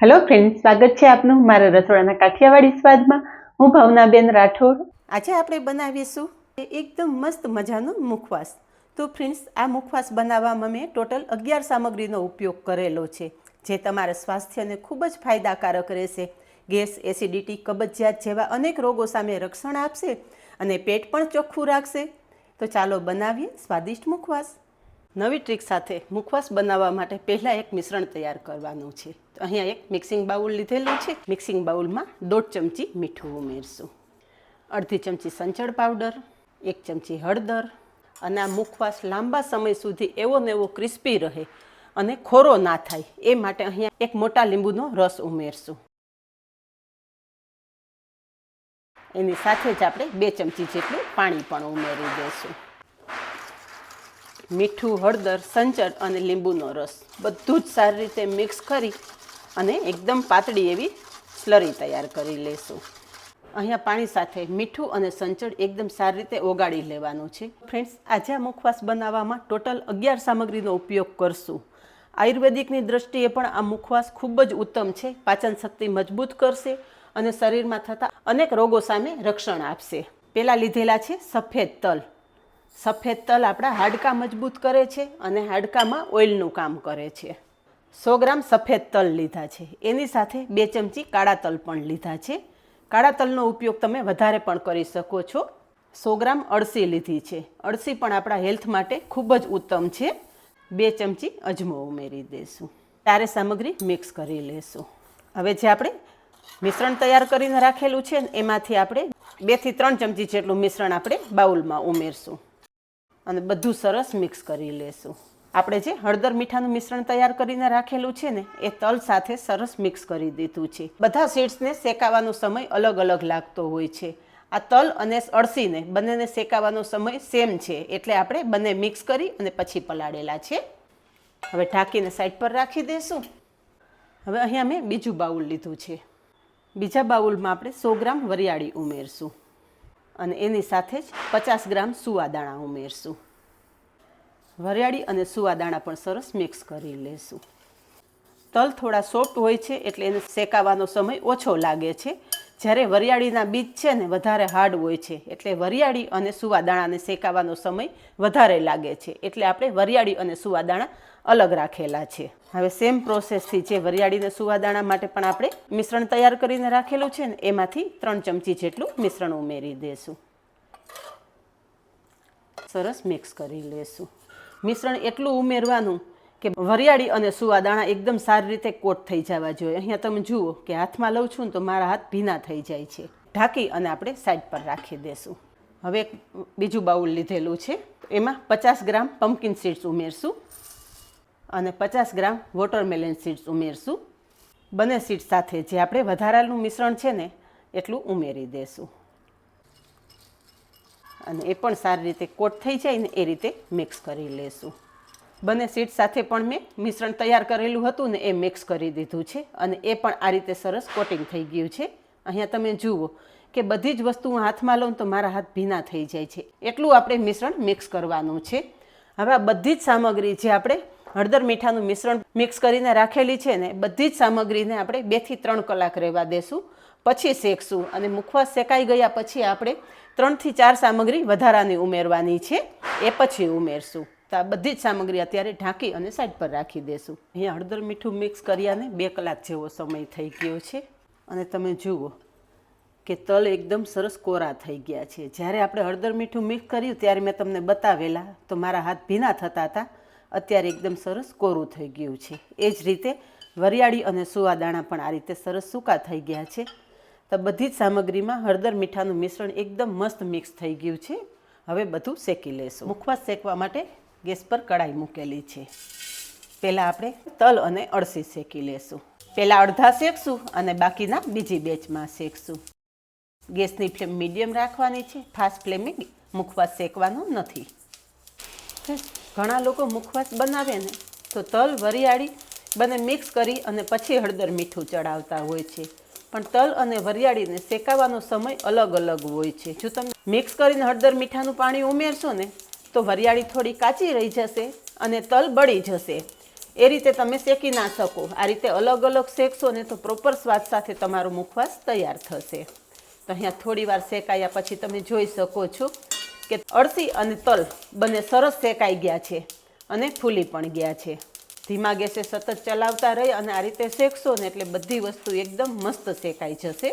Hello friend સ્વાગત છે આપનું મારા રસોડાના કાઠિયાવાડી સ્વાદમાં. હું ભાવનાબેન રાઠોડ. આજે આપણે બનાવીશું એકદમ મસ્ત મજાનો મુખવાસ. તો ફ્રેન્ડ્સ આ મુખવાસ બનાવવામાં મેં ટોટલ અગિયાર સામગ્રીનો ઉપયોગ કરેલો છે, જે તમારા સ્વાસ્થ્યને ખૂબ જ ફાયદાકારક રહેશે. ગેસ એસિડિટી કબજિયાત જેવા અનેક રોગો સામે રક્ષણ આપશે અને પેટ પણ ચોખ્ખું રાખશે. તો ચાલો બનાવીએ સ્વાદિષ્ટ મુખવાસ. નવી ટ્રીક સાથે મુખવાસ બનાવવા માટે પહેલાં એક મિશ્રણ તૈયાર કરવાનું છે. તો અહીંયા એક મિક્સિંગ બાઉલ લીધેલું છે. મિક્સિંગ બાઉલમાં દોઢ ચમચી મીઠું ઉમેરશું. અડધી ચમચી સંચળ પાવડર, એક ચમચી હળદર અને આ મુખવાસ લાંબા સમય સુધી એવો ને એવો ક્રિસ્પી રહે અને ખોરો ના થાય. એ માટે અહીંયા એક મોટા લીંબુનો રસ ઉમેરશું. એની સાથે જ આપણે બે ચમચી જેટલું પાણી પણ ઉમેરી દઈશું. મીઠું, હળદર સંચર અને લીંબુનો રસ. બધું જ સારી રીતે મિક્સ કરી અને એકદમ પાતળી એવી સ્લરી તૈયાર કરી લેશું. અહીંયા પાણી સાથે મીઠું અને સંચળ એકદમ સારી રીતે ઓગાળી લેવાનું છે. ફ્રેન્ડ્સ, આજે આ મુખવાસ બનાવવામાં ટોટલ અગિયાર સામગ્રીનો ઉપયોગ કરશું. આયુર્વેદિકની દ્રષ્ટિએ પણ આ મુખવાસ ખૂબ જ ઉત્તમ છે. પાચન શક્તિ મજબૂત કરશે અને શરીરમાં થતા અનેક રોગો સામે રક્ષણ આપશે. પહેલાં લીધેલા છે સફેદ તલ. સફેદ તલ આપણા હાડકાં મજબૂત કરે છે અને હાડકામાં ઓઇલનું કામ કરે છે. સો ગ્રામ સફેદ તલ લીધા છે. એની સાથે બે ચમચી કાળા તલ પણ લીધા છે. કાળા તલનો ઉપયોગ તમે વધારે પણ કરી શકો છો. સો ગ્રામ અળસી લીધી છે. અળસી પણ આપણા હેલ્થ માટે ખૂબ જ ઉત્તમ છે. બે ચમચી અજમો ઉમેરી દઈશું. ચારે સામગ્રી મિક્સ કરી લેશું. હવે જે આપણે મિશ્રણ તૈયાર કરીને રાખેલું છે એમાંથી આપણે બેથી ત્રણ ચમચી જેટલું મિશ્રણ આપણે બાઉલમાં ઉમેરશું. અને બધું સરસ મિક્સ કરી લેશું. આપણે જે હળદર મીઠાનું મિશ્રણ તૈયાર કરીને રાખેલું છે ને, એ તલ સાથે સરસ મિક્સ કરી દીધું છે. બધા સીડ્સને શેકાવાનો સમય અલગ અલગ લાગતો હોય છે. આ તલ અને અળસીને બંનેને શેકાવાનો સમય સેમ છે, એટલે આપણે બંને મિક્સ કરી અને પછી પલાળેલા છે. હવે ઢાંકીને સાઈડ પર રાખી દઈશું હવે અહીંયા મેં બીજું બાઉલ લીધું છે. બીજા બાઉલમાં આપણે સો ગ્રામ વરિયાળી ઉમેરશું. અને એની સાથે જ પચાસ ગ્રામ સુવાદાણા ઉમેરશું. વરિયાળી અને સુવાદાણા પણ સરસ મિક્સ કરી લેશું. તલ થોડા સોફ્ટ હોય છે એટલે એને શેકાવાનો સમય ઓછો લાગે છે. જ્યારે વરિયાળીના બીજ છે ને વધારે હાર્ડ હોય છે, એટલે વરિયાળી અને સુવાદાણાને શેકાવાનો સમય વધારે લાગે છે, એટલે આપણે વરિયાળી અને સુવાદાણા અલગ રાખેલા છે. હવે સેમ પ્રોસેસથી જે વરિયાળીને સુવાદાણા માટે પણ આપણે મિશ્રણ તૈયાર કરીને રાખેલું છે ને, એમાંથી ત્રણ ચમચી જેટલું મિશ્રણ ઉમેરી દેશું. સરસ મિક્સ કરી લેશું. મિશ્રણ એટલું ઉમેરવાનું કે વરિયાળી અને સુવાદાણા એકદમ સારી રીતે કોટ થઈ જવા જોઈએ. અહીંયા તમે જુઓ કે હાથમાં લઉં છું ને તો મારા હાથ ભીના થઈ જાય છે. ઢાંકી અને આપણે સાઈડ પર રાખી દેશું. હવે એક બીજું બાઉલ લીધેલું છે. એમાં પચાસ ગ્રામ પમ્પકિન સીડ્સ ઉમેરશું અને પચાસ ગ્રામ વોટરમેલન સીડ્સ ઉમેરશું. બંને સીડ્સ સાથે જે આપણે વધારાનું મિશ્રણ છે ને, એટલું ઉમેરી દેશું. અને એ પણ સારી રીતે કોટ થઈ જાય ને એ રીતે મિક્સ કરી લેશું. બંને સીટ સાથે પણ મેં મિશ્રણ તૈયાર કરેલું હતું ને એ મિક્સ કરી દીધું છે અને એ પણ આ રીતે સરસ કોટિંગ થઈ ગયું છે. અહીંયા તમે જુઓ કે બધી જ વસ્તુ હું હાથમાં લઉં તો મારા હાથ ભીના થઈ જાય છે. એટલું આપણે મિશ્રણ મિક્સ કરવાનું છે. હવે આ બધી જ સામગ્રી જે આપણે હળદર મીઠાનું મિશ્રણ મિક્સ કરીને રાખેલી છે ને, બધી જ સામગ્રીને આપણે બેથી ત્રણ કલાક રહેવા દેશું. પછી શેકશું અને મુખવાસ શેકાઈ ગયા પછી આપણે ત્રણથી ચાર સામગ્રી વધારાની ઉમેરવાની છે. એ પછી ઉમેરશું. તો બધી જ સામગ્રી અત્યારે ઢાંકી અને સાઈડ પર રાખી દેશું. અહીંયા હળદર મીઠું મિક્સ કર્યાને બે કલાક જેવો સમય થઈ ગયો છે. અને તમે જુઓ કે તલ એકદમ સરસ કોરા થઈ ગયા છે. જ્યારે આપણે હળદર મીઠું મિક્સ કર્યું ત્યારે મેં તમને બતાવેલા તો મારા હાથ ભીના થતા હતા. અત્યારે એકદમ સરસ કોરું થઈ ગયું છે. એ જ રીતે વરિયાળી અને સુવાદાણા પણ આ રીતે સરસ સૂકા થઈ ગયા છે. તો બધી જ સામગ્રીમાં હળદર મીઠાનું મિશ્રણ એકદમ મસ્ત મિક્સ થઈ ગયું છે. હવે બધું શેકી લેશું. મુખવાસ શેકવા માટે ગેસ પર કડાઈ મૂકેલી છે. પહેલાં આપણે તલ અને અળસી શેકી લેશું. પહેલાં અડધા શેકશું અને બાકીના બીજી બેચમાં શેકશું. ગેસની ફ્લેમ મીડિયમ રાખવાની છે. ફાસ્ટ ફ્લેમે મુખવાસ શેકવાનો નથી. ઘણા લોકો મુખવાસ બનાવે ને તો તલ વરિયાળી બંને મિક્સ કરી અને પછી હળદર મીઠું ચડાવતા હોય છે. પણ તલ અને વરિયાળીને શેકાવાનો સમય અલગ અલગ હોય છે. જો તમે મિક્સ કરીને હળદર મીઠાનું પાણી ઉમેરશો ને તો વરિયાળી થોડી કાચી રહી જશે અને તલ બળી જશે. એ રીતે તમે શેકી ના શકો. આ રીતે અલગ અલગ શેકશો ને તો પ્રોપર સ્વાદ સાથે તમારો મુખવાસ તૈયાર થશે. તો અહીંયા થોડી વાર શેકાયા પછી તમે જોઈ શકો છો કે અળસી અને તલ બંને સરસ શેકાઈ ગયા છે અને ફૂલી પણ ગયા છે. ધીમા ગેસે સતત ચલાવતા રહી અને આ રીતે શેકશો ને એટલે બધી વસ્તુ એકદમ મસ્ત શેકાઈ જશે.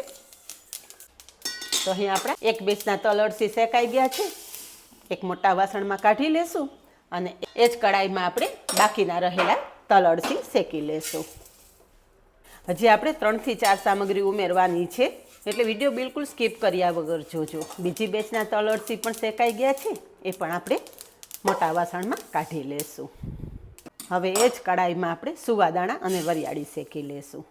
તો અહીં આપણા એક બેચના તલ અળસી શેકાઈ ગયા છે. એક મોટા વાસણમાં કાઢી લેશું અને એ જ કડાઈમાં આપણે બાકીના રહેલા તલ શેકી લેશું. હજી આપણે ત્રણથી ચાર સામગ્રી ઉમેરવાની છે, એટલે વીડિયો બિલકુલ સ્કીપ કર્યા વગર જોજો. બીજી બેચના તલ પણ શેકાઈ ગયા છે, એ પણ આપણે મોટા વાસણમાં કાઢી લેશું. હવે એ જ કડાઈમાં આપણે સુવાદાણા અને વરિયાળી શેકી લેશું.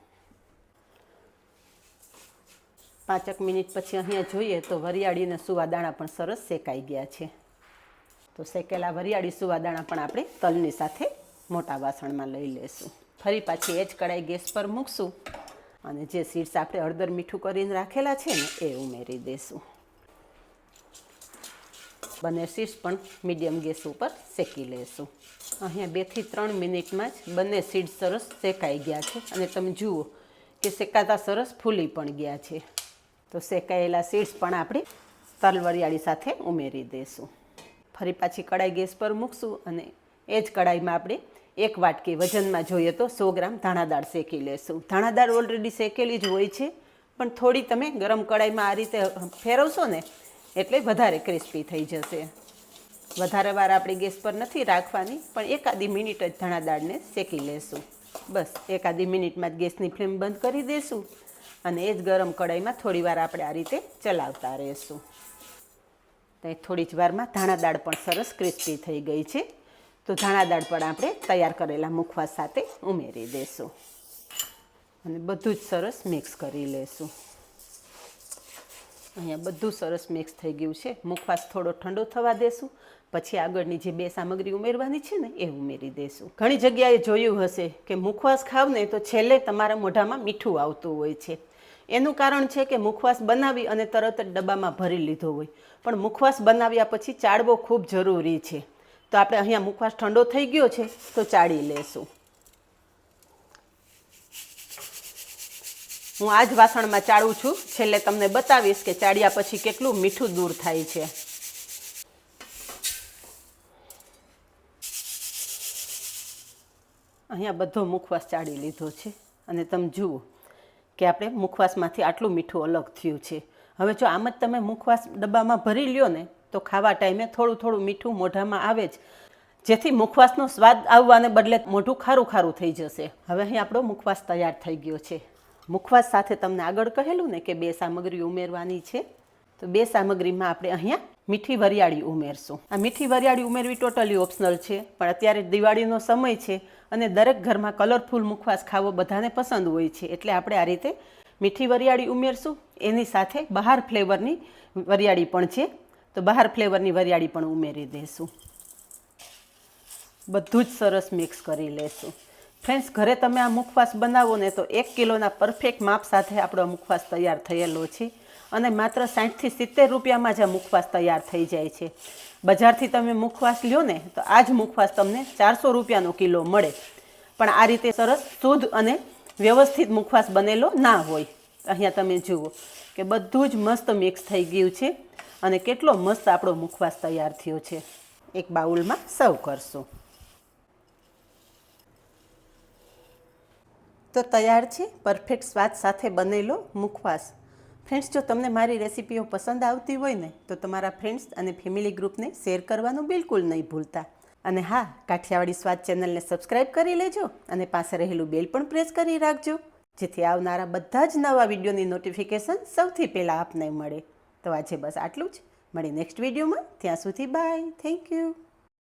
પાંચક મિનિટ પછી અહીંયા જોઈએ તો વરિયાળી અને સુવાદાણા પણ સરસ શેકાઈ ગયા છે. તો શેકેલા વરિયાળી સુવાદાણા પણ આપણે તલની સાથે મોટા વાસણમાં લઈ લેશું. ફરી પાછી એ જ કડાઈ ગેસ પર મૂકશું અને જે સીડ્સ આપણે હળદર મીઠું કરીને રાખેલા છે ને, એ ઉમેરી દઈશું બંને સીડ્સ પણ મીડિયમ ગેસ ઉપર શેકી લેશું. અહીંયા બેથી ત્રણ મિનિટમાં જ બંને સીડ્સ સરસ શેકાઈ ગયા છે અને તમે જુઓ કે શેકાતા સરસ ફૂલી પણ ગયા છે. તો શેકાયેલા સીડ્સ પણ આપણે તલ વરિયાળી સાથે ઉમેરી દઈશું ફરી પાછી કડાઈ ગેસ પર મૂકશું અને એ જ કડાઈમાં આપણે એક વાટકી વજનમાં જોઈએ તો સો ગ્રામ ધાણા દાળ શેકી લેશું. ધાણા દાળ ઓલરેડી શેકેલી જ હોય છે, પણ થોડી તમે ગરમ કડાઈમાં આ રીતે ફેરવશો ને એટલે વધારે ક્રિસ્પી થઈ જશે. વધારે વાર આપણે ગેસ પર નથી રાખવાની, પણ એકાદી મિનિટ જ ધાણા દાળને શેકી લેશું. બસ એકાદી મિનિટમાં જ ગેસની ફ્લેમ બંધ કરી દેશું અને એ જ ગરમ કડાઈમાં થોડી વાર આપણે આ રીતે ચલાવતા રહીશું. તો થોડી જ વારમાં ધાણા દાળ પણ સરસ ક્રિસ્પી થઈ ગઈ છે. તો ધાણા દાળ પણ આપણે તૈયાર કરેલા મુખવાસ સાથે ઉમેરી દઈશું અને બધું જ સરસ મિક્સ કરી લેશું. અહીંયા બધું સરસ મિક્સ થઈ ગયું છે. મુખવાસ થોડો ઠંડો થવા દેશું. પછી આગળની જે બે સામગ્રી ઉમેરવાની છે ને, એ ઉમેરી દઈશું ઘણી જગ્યાએ જોયું હશે કે મુખવાસ ખાવ ને તો છેલ્લે તમારા મોઢામાં મીઠું આવતું હોય છે. એનું કારણ છે કે મુખવાસ બનાવી અને તરત જ ડબ્બામાં ભરી લીધો હોય. પણ મુખવાસ બનાવ્યા પછી ચાળવો ખૂબ જરૂરી છે. તો આપણે અહીંયા મુખવાસ ઠંડો થઈ ગયો છે, તો ચાળી લેશું. હું આ જ વાસણમાં ચાળું છું. છેલ્લે તમને બતાવીશ કે ચાળ્યા પછી કેટલું મીઠું દૂર થાય છે. અહીંયા બધો મુખવાસ ચાળી લીધો છે. અને તમે જુઓ કે આપણે મુખવાસમાંથી આટલું મીઠું અલગ થયું છે. હવે જો આમ જ તમે મુખવાસ ડબ્બામાં ભરી લ્યો ને, તો ખાવા ટાઈમે થોડું થોડું મીઠું મોઢામાં આવે જ. જેથી મુખવાસનો સ્વાદ આવવાને બદલે મોઢું ખારું ખારું થઈ જશે. હવે અહીં આપણો મુખવાસ તૈયાર થઈ ગયો છે. મુખવાસ સાથે તમને આગળ કહેલું ને કે બે સામગ્રી ઉમેરવાની છે. તો બે સામગ્રીમાં આપણે અહીંયા મીઠી વરિયાળી ઉમેરશું. આ મીઠી વરિયાળી ઉમેરવી ટોટલી ઓપ્શનલ છે, પણ અત્યારે દિવાળીનો સમય છે. અને દરેક ઘરમાં કલરફુલ મુખવાસ ખાવો બધાને પસંદ હોય છે. એટલે આપણે આ રીતે મીઠી વરિયાળી ઉમેરશું. એની સાથે બહાર ફ્લેવરની વરિયાળી પણ છે. તો બહાર ફ્લેવરની વરિયાળી પણ ઉમેરી દઈશું બધું જ સરસ મિક્સ કરી લેશું. ફ્રેન્ડ્સ ઘરે તમે આ મુખવાસ બનાવો ને તો એક કિલોના પરફેક્ટ માપ સાથે આપણો મુખવાસ તૈયાર થયેલો છે. અને માત્ર સાઠથી સિત્તેર રૂપિયામાં જ આ મુખવાસ તૈયાર થઈ જાય છે. બજારથી તમે મુખવાસ લ્યો ને, તો આ જ મુખવાસ તમને ચારસો રૂપિયાનો કિલો મળે. પણ આ રીતે સરસ, શુદ્ધ અને વ્યવસ્થિત મુખવાસ બનેલો ના હોય. અહીંયા તમે જુઓ કે બધું જ મસ્ત મિક્સ થઈ ગયું છે અને કેટલો મસ્ત આપણો મુખવાસ તૈયાર થયો છે. એક બાઉલમાં સર્વ કરશું. તો તૈયાર છે, પરફેક્ટ સ્વાદ સાથે બનેલો મુખવાસ. ફ્રેન્ડ્સ જો તમને મારી રેસીપીઓ પસંદ આવતી હોય ને, તો તમારા ફ્રેન્ડ્સ અને ફેમિલી ગ્રુપને શેર કરવાનું બિલકુલ નહીં ભૂલતા. અને હા, કાઠિયાવાડી સ્વાદ ચેનલને સબસ્ક્રાઇબ કરી લેજો અને પાસે રહેલું બેલ પણ પ્રેસ કરી રાખજો, જેથી આવનારા બધા જ નવા વિડીયોની નોટિફિકેશન સૌથી પહેલાં આપને મળે. તો આજે બસ આટલું જ. મળી નેક્સ્ટ વિડીયોમાં ત્યાં સુધી બાય થેન્ક યુ